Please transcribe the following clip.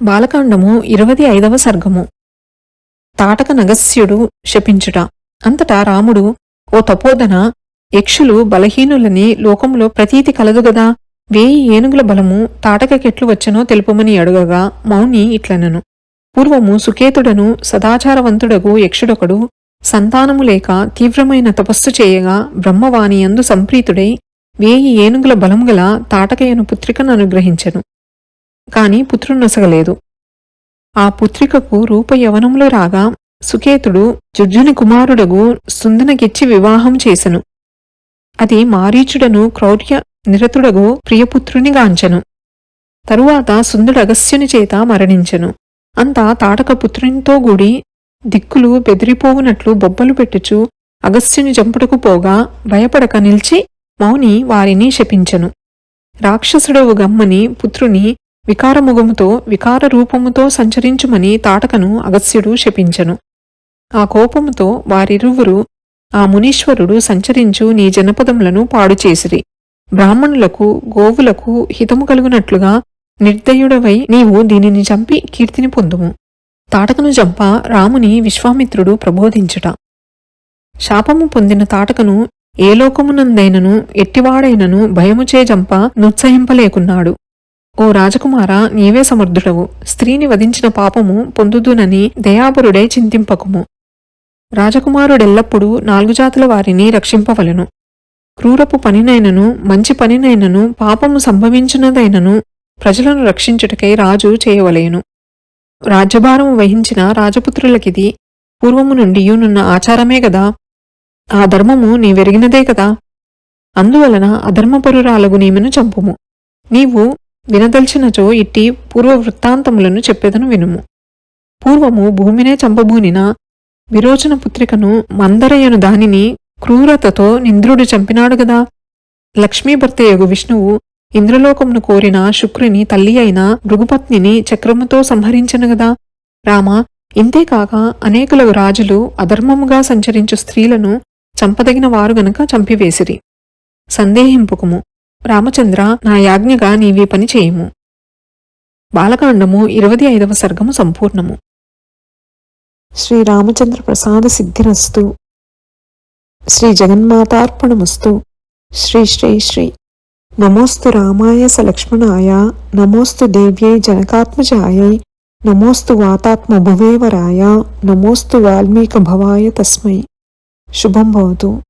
బాలకాండము ఇరవై ఐదవ సర్గము. తాటక నగస్యుడు శపించుట. అంతటా రాముడు ఓ తపోదన యక్షులు బలహీనులని లోకంలో ప్రతీతి కలదుగదా వేయి ఏనుగుల బలము తాటకకెట్లు వచ్చనో తెలుపమని అడుగగా మౌని ఇట్లనను. పూర్వము సుకేతుడను సదాచారవంతుడగు యక్షుడొకడు సంతానము లేక తీవ్రమైన తపస్సు చేయగా బ్రహ్మవాణియందు సంప్రీతుడై వేయి ఏనుగుల బలము గల తాటకయను పుత్రికను అనుగ్రహించెను. కాని పుత్రునొసగలేదు ఆ పుత్రికకు రూపయవనంలో రాగా సుకేతుడు జుర్జుని కుమారుడగు సుందనకిచ్చి వివాహం చేసెను. అది మారీచుడను క్రౌర్య నిరతుడగు ప్రియపుత్రునిగాంచెను తరువాత సుందుడగస్యుని చేత మరణించెను. అంతా తాటక పుత్రునితో గూడి దిక్కులు బెదిరిపోవునట్లు బొబ్బలు పెట్టుచు అగస్త్యుని జంపుటకు పోగా భయపడక నిలిచి మౌని వారిని శపించెను. రాక్షసుడవు గమ్మని పుత్రుని వికారముఖముతో వికార రూపముతో సంచరించుమని తాటకను అగస్యుడు శపించెను. ఆ కోపముతో వారిరువురు ఆ మునీశ్వరుడు సంచరించు నీ జనపదములను పాడుచేసిరి. బ్రాహ్మణులకు గోవులకు హితము కలుగునట్లుగా నిర్దయుడవై నీవు దీనిని చంపి కీర్తిని పొందుము. తాటకను చంప రాముని విశ్వామిత్రుడు ప్రబోధించుట. శాపము పొందిన తాటకను ఏ లోకమునందైనను ఎట్టివాడైనను భయముచే జంప నుత్సహింపలేకున్నాడు. ఓ రాజకుమార నీవే సమర్థుడవు. స్త్రీని వధించిన పాపము పొందుదునని దయాపరుడే చింతింపకుము. రాజకుమారుడెల్లప్పుడూ నాలుగు జాతుల వారిని రక్షింపవలెను. క్రూరపు పనినైనను మంచి పనినైనను పాపము సంభవించినదైనను ప్రజలను రక్షించుటకై రాజు చేయవలేను. రాజ్యభారము వహించిన రాజపుత్రులకిది పూర్వము నుండియునున్న ఆచారమే గదా. ఆ ధర్మము నీవెరిగినదే కదా అందువలన అధర్మపరురాలగు నీమెను చంపుము. నీవు వినదల్చినచో ఇట్టి పూర్వ వృత్తాంతములను చెప్పేదను వినుము. పూర్వము భూమినే చంపబూనిన విరోచన పుత్రికను మందరయ్యను దానిని క్రూరతతో నింద్రుడు చంపినాడు గదా. లక్ష్మీభర్తయగు విష్ణువు ఇంద్రలోకమును కోరిన శుక్రుని తల్లి అయిన భృగుపత్నిని చక్రముతో సంహరించను గదా. రామ ఇంతేకాక అనేకులకు రాజులు అధర్మముగా సంచరించు స్త్రీలను చంపదగిన వారు గనక చంపివేసిరి. సందేహింపుకుము. రామచంద్ర నా యాజ్ఞగా నీవీ పని చేయము. బాలకాండము ఇరవై ఐదవ సర్గము సంపూర్ణము. శ్రీరామచంద్ర ప్రసాద సిద్ధిరస్తు. శ్రీ జగన్మాతార్పణమస్తు. శ్రీ శ్రీ శ్రీ. నమోస్తు రామాయ సలక్ష్మణాయ నమోస్తు దేవ్యై జనకాత్మజాయై నమోస్తు వాతాత్మ భువేవరాయ నమోస్తు వాల్మీక భవాయ తస్మై. శుభం భవతు.